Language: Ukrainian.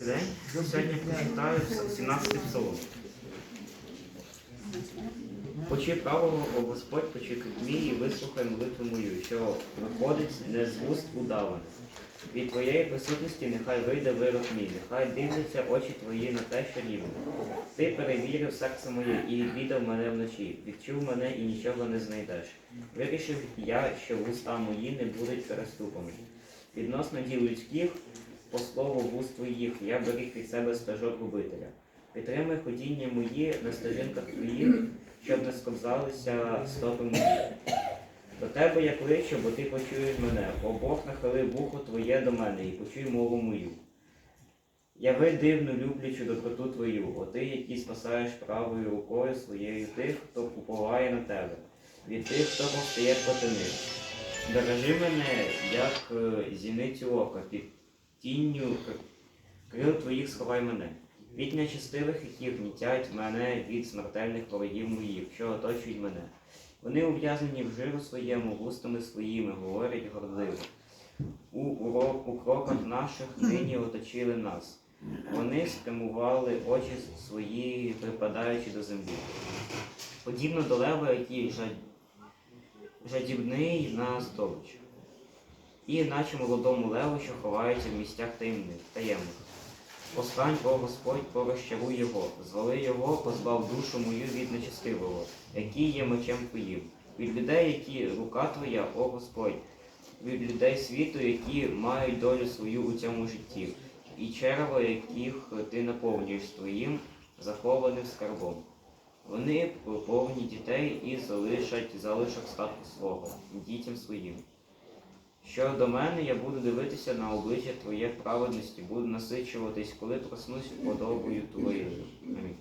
День. Сьогодні прочитаю 17 псалом. Почуй правого, о Господь, почуй мій і вислухай молитву мою, що виходить не з вуст удаваних. Від твоєї присутності нехай вийде вирок мій, нехай дивляться очі твої на те, що рівне. Ти перевірив серце моє і відвідав мене вночі, відчув мене і нічого не знайдеш. Вирішив я, що вуста мої не будуть переступами. Відносно діл людських, по слову вуст твоїх, я беріг від себе стажок губителя. Підтримай ходіння мої на стежинках твоїх, щоб не сковзалися стопи мої. До тебе я кличу, бо ти почуєш мене. О Бог нахили вухо твоє до мене і почуй мову мою. Яви дивну люблячу доброту твою, о ти, який спасаєш правою рукою своєю тих, хто уповає на тебе, від тих, хто повстає проти них. Бережи мене, як е, зіницю ока, під тінню крил твоїх сховай мене. Від нечестивих, які гнітять мене від смертельних ворогів моїх, що оточують мене. Вони ув'язнені в жиру своєму, вустами своїми, говорять гордливо. У, уро- у кроках наших нині оточили нас. Вони спрямували очі свої, припадаючи до землі. Подібно до лева, який жад... жадібний на здобич. І наче молодому леву, що ховається в місцях таємних, таємних. Постань, о Господь, порозчаруй його, звали його, позбав душу мою від нечестивого, який є мечем твоїм. Від людей, які рука твоя, о Господь, від людей світу, які мають долю свою у цьому житті, і черево, яких ти наповнюєш твоїм захованим скарбом. Вони повні дітей і залишать залишок статку свого дітям своїм. Що до мене, я буду дивитися на обличчя Твоє праведності, буду насичуватись, коли проснусь подобою Твоєю. Амінь.